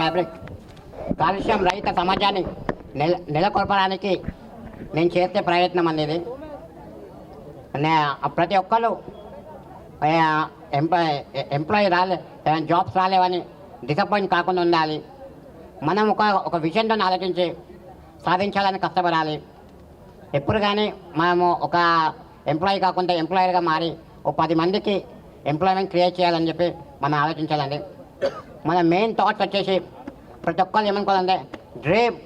Fabric కాలుష్యం రహిత సమాజాన్ని నెల నెలకొల్పడానికి నేను చేసే ప్రయత్నం అనేది ప్రతి ఒక్కరు ఎంప్లాయ్ ఎంప్లాయీ రాలే జాబ్స్ రాలేవని డిసప్పాయింట్ కాకుండా ఉండాలి. మనం ఒక ఒక విజన్తో ఆలోచించి సాధించాలని కష్టపడాలి. ఎప్పుడు కానీ మనము ఒక ఎంప్లాయీ కాకుండా ఎంప్లాయర్గా మారి ఒక పది మందికి ఎంప్లాయ్మెంట్ క్రియేట్ చేయాలని చెప్పి మనం ఆలోచించాలండి. మన మెయిన్ థాట్స్ వచ్చేసి ప్రతి ఒక్కరు ఏమనుకోవాలంటే డ్రీమ్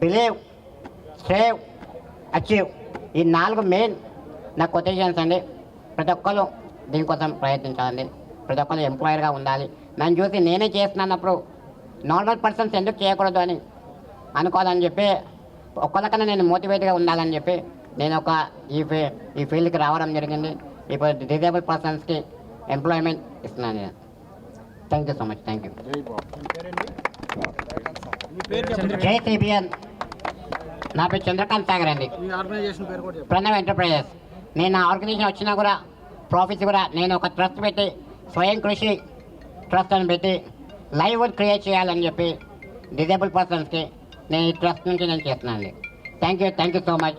బిలీవ్ సేవ్ అచీవ్ ఈ నాలుగు మెయిన్ నా కొటేషన్స్ అండి. ప్రతి ఒక్కరు దీనికోసం ప్రయత్నించాలండి. ప్రతి ఒక్కరు ఎంప్లాయర్గా ఉండాలి. నన్ను చూసి నేనే చేస్తున్నప్పుడు నార్మల్ పర్సన్స్ ఎందుకు చేయకూడదు అని అనుకోవాలని చెప్పి ఒక్కరికన్నా నేను మోటివేట్గా ఉండాలని చెప్పి నేను ఒక ఈ ఫీ ఈ ఫీల్డ్కి రావడం జరిగింది. ఇప్పుడు డిజేబుల్ పర్సన్స్కి ఎంప్లాయ్మెంట్ ఇస్తున్నాను నేను. Thank you so much thank you. Jai CBN నా పేరు చంద్రకాంత్ సాగర్ అండి. ప్రణవ్ ఎంటర్ప్రైజెస్. నేను నా ఆర్గనైజేషన్ వచ్చినా కూడా ప్రాఫిట్స్ కూడా నేను ఒక ట్రస్ట్ పెట్టి స్వయం కృషి ట్రస్ట్ అని పెట్టి లైవ్వుడ్ క్రియేట్ చేయాలని చెప్పి డిజేబుల్ పర్సన్స్కి నేను ఈ ట్రస్ట్ నుంచి నేను చేస్తున్నాను అండి. Thank you thank you so much.